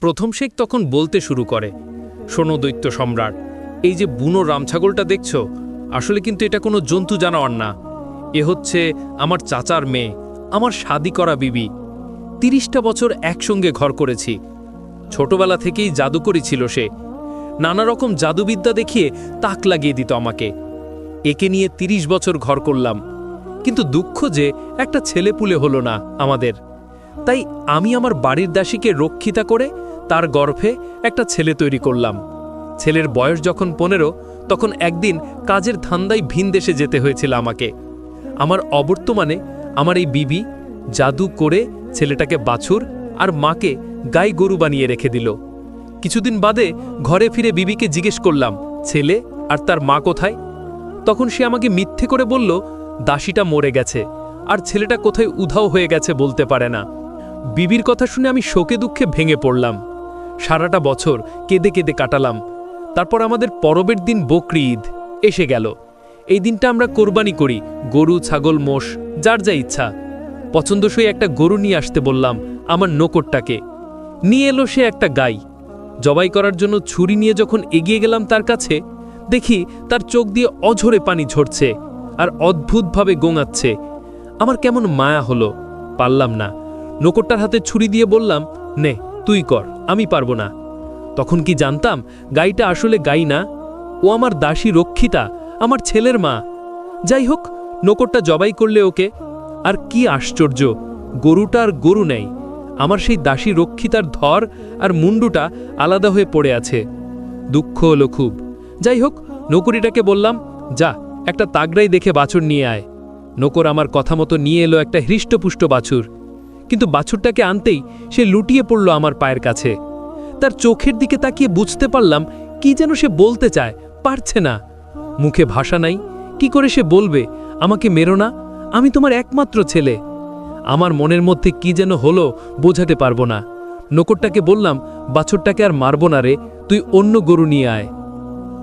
প্রথম শেখ তখন বলতে শুরু করে, শোনো দৈত্য সম্রাট, এই যে বুনো রামছাগলটা দেখছ, আসলে কিন্তু এটা কোনো জন্তু জানোয়ার না। এ হচ্ছে আমার চাচার মেয়ে, আমার শাদি করা বিবি। তিরিশটা বছর একসঙ্গে ঘর করেছি। ছোটবেলা থেকেই জাদুকরি ছিল সে। নানা রকম জাদুবিদ্যা দেখিয়ে তাক লাগিয়ে দিত আমাকে। একে নিয়ে ৩০ বছর ঘর করলাম। কিন্তু দুঃখ যে একটা ছেলেপুলে হলো না আমাদের। তাই আমি আমার বাড়ির দাসীকে রক্ষিতা করে তার গর্ভে একটা ছেলে তৈরি করলাম। ছেলের বয়স যখন পনেরো, তখন একদিন কাজের ধান্দায় ভিন দেশে যেতে হয়েছিল আমাকে। আমার অবর্তমানে আমার এই বিবি জাদু করে ছেলেটাকে বাছুর আর মাকে গাই গরু বানিয়ে রেখে দিল। কিছুদিন বাদে ঘরে ফিরে বিবিকে জিজ্ঞেস করলাম, ছেলে, আর তার মা কোথায়? তখন সে আমাকে মিথ্যে করে বলল, দাসীটা মরে গেছে আর ছেলেটা কোথায় উধাও হয়ে গেছে বলতে পারে না। বিবির কথা শুনে আমি শোকে দুঃখে ভেঙে পড়লাম। সারাটা বছর কেঁদে কেঁদে কাটালাম। তারপর আমাদের পরবের দিন বকরি ঈদ এসে গেল। এই দিনটা আমরা কোরবানি করি, গরু, ছাগল, মোষ, যার যা ইচ্ছা। পছন্দসই একটা গরু নিয়ে আসতে বললাম আমার নকরটাকে। নিয়ে এলো সে একটা গাই। জবাই করার জন্য ছুরি নিয়ে যখন এগিয়ে গেলাম তার কাছে, দেখি তার চোখ দিয়ে অঝরে পানি ঝরছে আর অদ্ভুতভাবে গোঙাচ্ছে। আমার কেমন মায়া হলো, পারলাম না। নকরটার হাতে ছুরি দিয়ে বললাম, নে, তুই কর। আমি পারব না। তখন কি জানতাম, গাইটা আসলে গাই না? ও আমার দাসী রক্ষিতা, আমার ছেলের মা। যাই হোক, নকরটা জবাই করলে ওকে। আর কি আশ্চর্য, গরুটা আর গরু নেই। আমার সেই দাসী রক্ষিতার ধর আর মুন্ডুটা আলাদা হয়ে পড়ে আছে। দুঃখ হলো খুব। যাই হোক, নকুরিটাকে বললাম, যা, একটা তাগড়াই দেখে বাছুর নিয়ে আয়। নকর আমার কথা মতো নিয়ে এলো একটা হৃষ্টপুষ্ট বাছুর। কিন্তু বাছুরটাকে আনতেই সে লুটিয়ে পড়ল আমার পায়ের কাছে। তার চোখের দিকে তাকিয়ে বুঝতে পারলাম কি যেন সে বলতে চায়, পারছে না। মুখে ভাষা নাই, কি করে সে বলবে, আমাকে মেরো না, আমি তোমার একমাত্র ছেলে। আমার মনের মধ্যে কি যেন হলো বোঝাতে পারব না। নকরটাকে বললাম, বাছুরটাকে আর মারব না রে, তুই অন্য গরু নিয়ে আয়।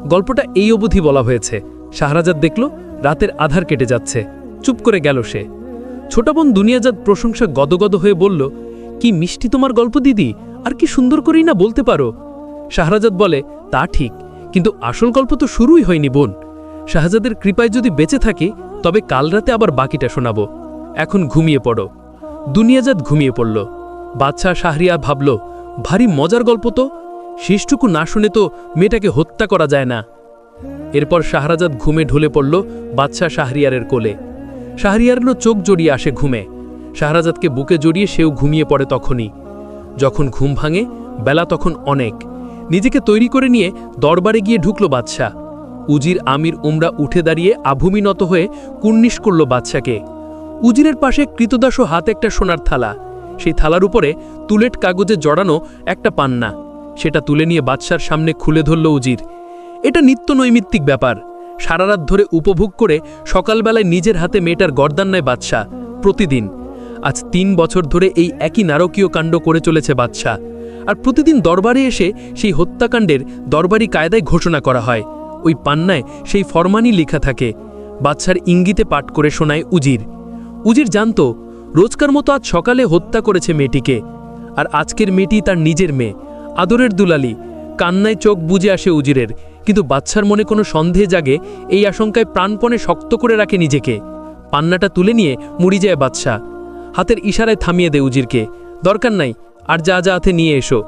গল্পটা এই অবধি বলা হয়েছে। শাহরাজাদ দেখল, রাতের আধার কেটে যাচ্ছে। চুপ করে গেল সে। ছোট বোন দুনিয়াজাদ প্রশংসা গদগদ হয়ে বলল, কি মিষ্টি তোমার গল্প, দিদি, আর কি সুন্দর করেই না বলতে পারো? শাহরাজাদ বলে, তা ঠিক, কিন্তু আসল গল্প তো শুরুই হয়নি বোন। শাহজাদের কৃপায় যদি বেঁচে থাকি, তবে কাল রাতে আবার বাকিটা শোনাবো। এখন ঘুমিয়ে পড়ো। দুনিয়াজাদ ঘুমিয়ে পড়ল। বাদশাহ শাহরিয়া ভাবল, ভারী মজার গল্প তো, শেষটুকু না শুনে তো মেয়েটাকে হত্যা করা যায় না। এরপর শাহরাজাদ ঘুমে ঢলে পড়ল বাদশাহ শাহরিয়ারের কোলে। শাহরিয়ারেরও চোখ জড়িয়ে আসে ঘুমে। শাহরাজাদকে বুকে জড়িয়ে সেও ঘুমিয়ে পড়ে তখনই। যখন ঘুম ভাঙে, বেলা তখন অনেক। নিজেকে তৈরি করে নিয়ে দরবারে গিয়ে ঢুকল বাদশাহ। উজির আমির উমরা উঠে দাঁড়িয়ে আভূমিনত হয়ে কুর্নিশ করল বাদশাকে উজিরের পাশে কৃতদাস হাত একটা সোনার থালা। সেই থালার উপরে তুলেট কাগজে জড়ানো একটা পান্না। সেটা তুলে নিয়ে বাদশার সামনে খুলে ধরল উজির। এটা নিত্য নৈমিত্তিক ব্যাপার। সারা রাত ধরে উপভোগ করে সকালবেলায় নিজের হাতে মেয়েটার গর্দান নেয় বাদশাহ, প্রতিদিন। আজ তিন বছর ধরে এই একই নারকীয় কাণ্ড করে চলেছে বাদশাহ। আর প্রতিদিন দরবারে এসে সেই হত্যাকাণ্ডের দরবারি কায়দায় ঘোষণা করা হয়। ওই পান্নায় সেই ফরমানই লেখা থাকে। বাদশার ইঙ্গিতে পাঠ করে শোনায় উজির। উজির জানত, রোজকার মতো আজ সকালে হত্যা করেছে মেয়েটিকে। আর আজকের মেয়েটি তার নিজের মেয়ে, আদরের দুলালি। কান্নায় চোখ বুঝে আসে উজিরের, কিন্তু বাচ্চার মনে কোনো সন্দেহ জাগে এই আশঙ্কায় প্রাণপণে শক্ত করে রাখে নিজেকে। পান্নাটা তুলে নিয়ে মুড়ি যায় বাচ্চা হাতের ইশারায় থামিয়ে দেয় উজিরকে। দরকার নাই, আর যা যা হাতে নিয়ে এসো।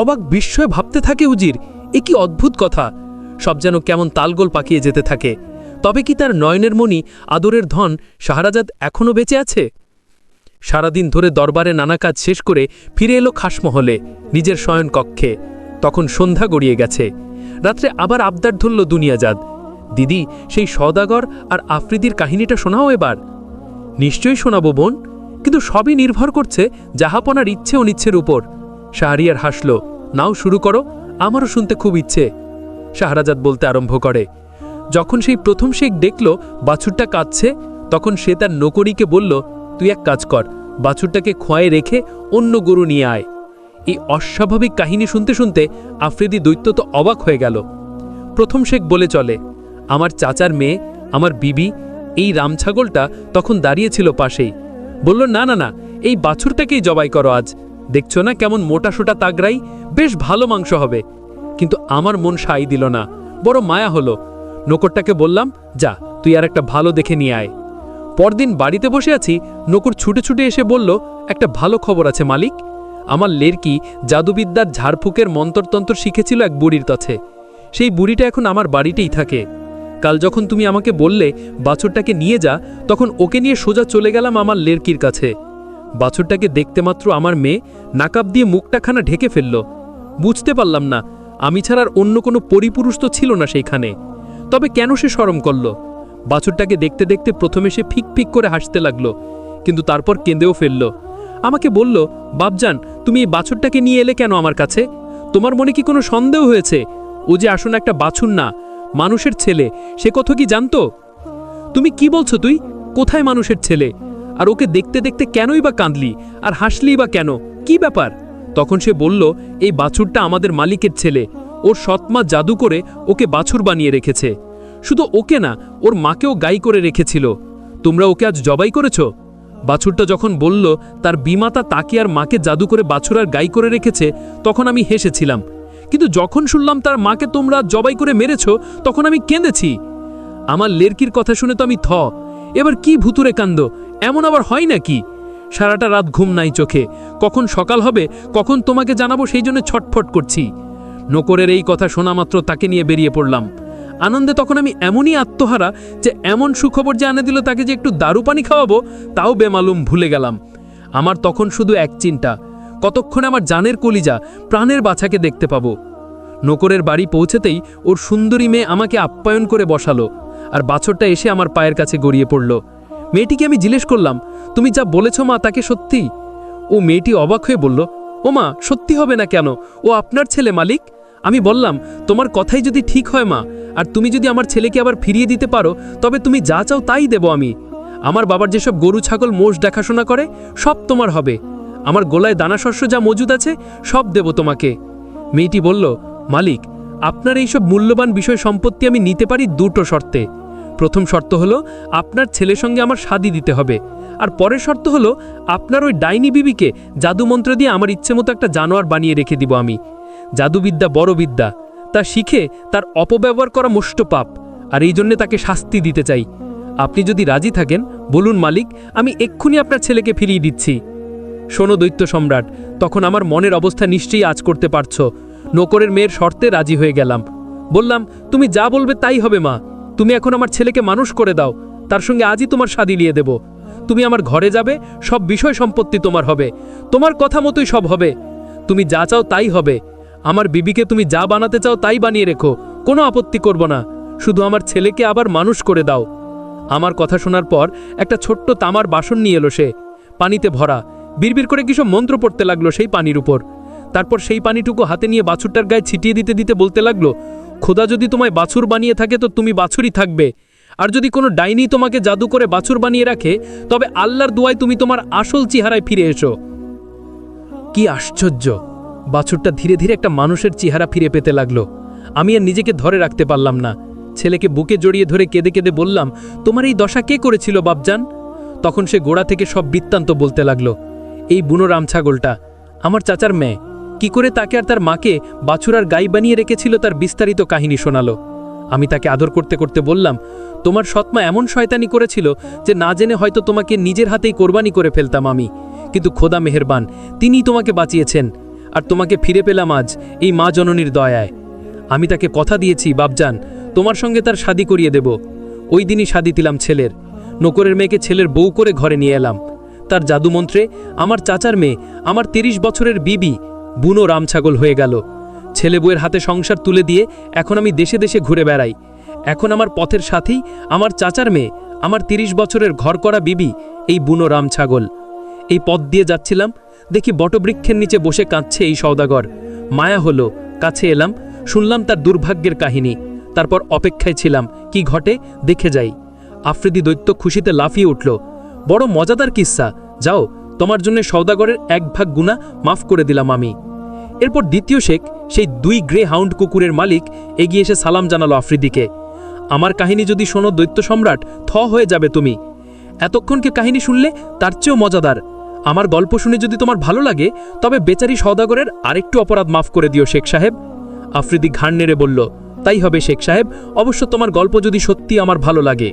অবাক বিস্ময়ে ভাবতে থাকে উজির, এ কি অদ্ভুত কথা। সব যেন কেমন তালগোল পাকিয়ে যেতে থাকে। তবে কি তার নয়নের মণি আদরের ধন শাহরাজাদ এখনও বেঁচে আছে? সারাদিন ধরে দরবারে নানা কাজ শেষ করে ফিরে এলো খাসমহলে, নিজের শয়ন কক্ষে তখন সন্ধ্যা গড়িয়ে গেছে। রাত্রে আবার আবদার ধরল দুনিয়াজাদ দিদি, সেই সদাগর আর আফ্রিদির কাহিনীটা শোনাও এবার। নিশ্চয়ই শোনাবো বোন, কিন্তু সবই নির্ভর করছে জাহাপনার ইচ্ছে অনিচ্ছের উপর। শাহরিয়ার হাসল, নাও শুরু করো, আমারও শুনতে খুব ইচ্ছে। শাহরাজাদ বলতে আরম্ভ করে, যখন সেই প্রথম শেখ দেখল বাছুরটা কাঁদছে, তখন সে তার নকরিকে বলল, তুই এক কাজ কর, বাছুরটাকে খোয়ায় রেখে অন্য গরু নিয়ে আয়। এই অস্বাভাবিক কাহিনী শুনতে শুনতে আফ্রিদি দৈত্য তো অবাক হয়ে গেল। প্রথম শেখ বলে চলে, আমার চাচার মেয়ে, আমার বিবি, এই রামছাগলটা তখন দাঁড়িয়েছিল পাশেই। বলল, না না না, এই বাছুরটাকেই জবাই করো আজ। দেখছ না কেমন মোটা সোটা তাগরাই বেশ ভালো মাংস হবে। কিন্তু আমার মন সাই দিল না, বড় মায়া হলো। নকরটাকে বললাম, যা, তুই আর একটা ভালো দেখে নিয়ে আয়। পরদিন বাড়িতে বসে আছি, নকুর ছুটে ছুটে এসে বলল, একটা ভালো খবর আছে মালিক আমার লেরকি জাদুবিদ্যার ঝাড়ফুকের মন্তরতন্ত্র শিখেছিল এক বুড়ির কাছে। সেই বুড়িটা এখন আমার বাড়িতেই থাকে। কাল যখন তুমি আমাকে বললে বাছরটাকে নিয়ে যা, তখন ওকে নিয়ে সোজা চলে গেলাম আমার লেরকির কাছে। বাছরটাকে দেখতে মাত্র আমার মেয়ে নাকাব দিয়ে মুখটাখানা ঢেকে ফেলল। বুঝতে পারলাম না, আমি ছাড়ার অন্য কোনো পরিপুরুষ তো ছিল না সেইখানে। তবে কেন সে শরম করল? বাছুরটাকে দেখতে দেখতে প্রথমে সে ফিক ফিক করে হাসতে লাগল, কিন্তু তারপর কেঁদেও ফেলল। আমাকে বলল বাবজান তুমি এই বাছুরটাকে নিয়ে এলে কেন আমার কাছে? তোমার মনে কি কোনো সন্দেহ হয়েছে? ও যে আসলে একটা বাছুর না, মানুষের ছেলে, সে কথা কি জানতো? তুমি কি বলছো তুই? কোথায় মানুষের ছেলে? আর ওকে দেখতে দেখতে কেনই বা কাঁদলি? আর হাসলি বা কেন? কি ব্যাপার? তখন সে বলল, এই বাছুরটা আমাদের মালিকের ছেলে। ওর সৎমা জাদু করে ওকে বাছুর বানিয়ে রেখেছে। শুধু ওকে না, ওর মাকেও গাই করে রেখেছিল। তোমরা ওকে আজ জবাই করেছ? বাছুরটা যখন বলল, তার বিমাতা তাকে আর মাকে জাদু করে বাছুর আর গাই করে রেখেছে, তখন আমি হেসেছিলাম। কিন্তু যখন শুনলাম তার মাকে তোমরা জবাই করে মেরেছ, তখন আমি কেঁদেছি। আমার লেরকির কথা শুনে তো আমি থ। এবার কি ভুতুরে কান্দ এমন আবার হয় নাকি? সারাটা রাত ঘুম নাই চোখে। কখন সকাল হবে, কখন তোমাকে জানাব, সেই জন্য ছটফট করছি। নকরের এই কথা শোনা মাত্র তাকে নিয়ে বেরিয়ে পড়লাম। আনন্দে তখন আমি এমনই আত্মহারা যে এমন সুখবর যে আনে দিল তাকে যে একটু দারু পানি খাওয়াবো, তাও বেমালুম ভুলে গেলাম। আমার তখন শুধু এক চিন্তা, কতক্ষণে আমার জানের কলিজা, প্রাণের বাছাকে দেখতে পাবো। নকরের বাড়ি পৌঁছেতেই ওর সুন্দরী মেয়ে আমাকে আপ্যায়ন করে বসালো আর বাছরটা এসে আমার পায়ের কাছে গড়িয়ে পড়ল। মেয়েটিকে আমি জিজ্ঞেস করলাম, তুমি যা বলেছ মা তাকে সত্যি? ও মেয়েটি অবাক হয়ে বলল, ও মা, সত্যি হবে না কেন? ও আপনার ছেলে মালিক? আমি বললাম, তোমার কথাই যদি ঠিক হয় মা আর তুমি যদি আমার ছেলেকে আবার ফিরিয়ে দিতে পারো, তবে তুমি যা চাও তাই দেব আমি। আমার বাবার যেসব গরু, ছাগল, মোষ দেখাশোনা করে, সব তোমার হবে। আমার গোলায় দানাশস্য যা মজুদ আছে, সব দেব তোমাকে। মেয়েটি বলল, মালিক, আপনার এইসব মূল্যবান বিষয় সম্পত্তি আমি নিতে পারি দুটো শর্তে। প্রথম শর্ত হলো, আপনার ছেলের সঙ্গে আমার শাদি দিতে হবে। আর পরের শর্ত হলো, আপনার ওই ডাইনি বিবিকে জাদুমন্ত্র দিয়ে আমার ইচ্ছে মতো একটা জানোয়ার বানিয়ে রেখে দিব আমি। জাদুবিদ্যা বড় বিদ্যা। তা শিখে তার অপব্যবহার করা মোষ্ট পাপ, আর এই জন্যে তাকে শাস্তি দিতে চাই। আপনি যদি রাজি থাকেন, বলুন, মালিক, আমি এক্ষুনি আপনার ছেলেকে ফিরিয়ে দিচ্ছি। শোনো, দৈত্য সম্রাট, তখন আমার মনের অবস্থা নিশ্চয়ই আজ করতে পারছ। নকরের মেয়ের শর্তে রাজি হয়ে গেলাম। বললাম, তুমি যা বলবে তাই হবে, মা। তুমি এখন আমার ছেলেকে মানুষ করে দাও। তার সঙ্গে আজই তোমার শাদি লিয়ে দেব। তুমি আমার ঘরে যাবে, সব বিষয় সম্পত্তি তোমার হবে। তোমার কথা মতোই সব হবে। তুমি যা চাও তাই হবে। আমার বিবিকে তুমি যা বানাতে চাও তাই বানিয়ে রেখো, কোনো আপত্তি করব না। শুধু আমার ছেলেকে আবার মানুষ করে দাও। আমার কথা শোনার পর একটা ছোট্ট তামার বাসন নিয়ে এলো সে। পানিতে ভরা। বিড়বিড় করে কিসব মন্ত্র পড়তে লাগল সেই পানির উপর। তারপর সেই পানিটুকু হাতে নিয়ে বাছুরটার গায়ে ছিটিয়ে দিতে দিতে বলতে লাগল, খোদা যদি তোমায় বাছুর বানিয়ে থাকে তো তুমি বাছুরই থাকবে। আর যদি কোনো ডাইনি তোমাকে জাদু করে বাছুর বানিয়ে রাখে, তবে আল্লাহর দুয়ায় তুমি তোমার আসল চেহারায় ফিরে এসো। কি আশ্চর্য! বাছুরটা ধীরে ধীরে একটা মানুষের চেহারা ফিরে পেতে লাগল। আমি আর নিজেকে ধরে রাখতে পারলাম না। ছেলেকে বুকে জড়িয়ে ধরে কেঁদে কেঁদে বললাম, তোমার এই দশা কে করেছিল বাবজান তখন সে গোড়া থেকে সব বৃত্তান্ত বলতে লাগল, এই বুনো রামছাগলটা আমার চাচার মেয়ে। কি করে তাকে আর তার মাকে বাছুরার গাই বানিয়ে রেখেছিল তার বিস্তারিত কাহিনী শোনালো। আমি তাকে আদর করতে করতে বললাম, তোমার সৎমা এমন শয়তানি করেছিল যে না জেনে হয়তো তোমাকে নিজের হাতেই কোরবানি করে ফেলতাম আমি। কিন্তু খোদা মেহেরবান, তিনিই তোমাকে বাঁচিয়েছেন। আর তোমাকে ফিরে পেলাম আজ এই মা জননীর দয়ায়। আমি তাকে কথা দিয়েছি বাবজান তোমার সঙ্গে তার শাদি করিয়ে দেব। ওই দিনই শাদি দিলাম ছেলের। নকরের মেয়েকে ছেলের বউ করে ঘরে নিয়ে এলাম। তার জাদুমন্ত্রে আমার চাচার মেয়ে, আমার তিরিশ বছরের বিবি, বুনো রামছাগল হয়ে গেল। ছেলে বউয়ের হাতে সংসার তুলে দিয়ে এখন আমি দেশে দেশে ঘুরে বেড়াই। এখন আমার পথের সাথেই আমার চাচার মেয়ে, আমার তিরিশ বছরের ঘর করা বিবি, এই বুনো রামছাগল এই পথ দিয়ে যাচ্ছিলাম দেখি বটবৃক্ষের নিচে বসে কাঁদছে এই সওদাগর। মায়া হলো, কাছে এলাম, শুনলাম তার দুর্ভাগ্যের কাহিনী। তারপর অপেক্ষায় ছিলাম, কি ঘটে দেখে যাই। আফ্রিদি দৈত্য খুশিতে লাফিয়ে উঠল, বড় মজাদার কিস্সা যাও, তোমার জন্য সওদাগরের এক ভাগ গুণা মাফ করে দিলাম আমি। এরপর দ্বিতীয় শেখ, সেই দুই গ্রে হাউন্ড কুকুরের মালিক, এগিয়ে এসে সালাম জানালো আফ্রিদিকে, আমার কাহিনী যদি শোনো দৈত্য সম্রাট, থ হয়ে যাবে তুমি। এতক্ষণকে কাহিনী শুনলে তার চেয়েও মজাদার। আমার গল্প শুনে যদি তোমার ভালো লাগে, তবে বেচারি সদাগরের আরেকটু অপরাধ মাফ করে দিও শেখ সাহেব। আফ্রিদি ঘাড় নেড়ে বলল, তাই হবে শেখ সাহেব, অবশ্য তোমার গল্প যদি সত্যি আমার ভালো লাগে।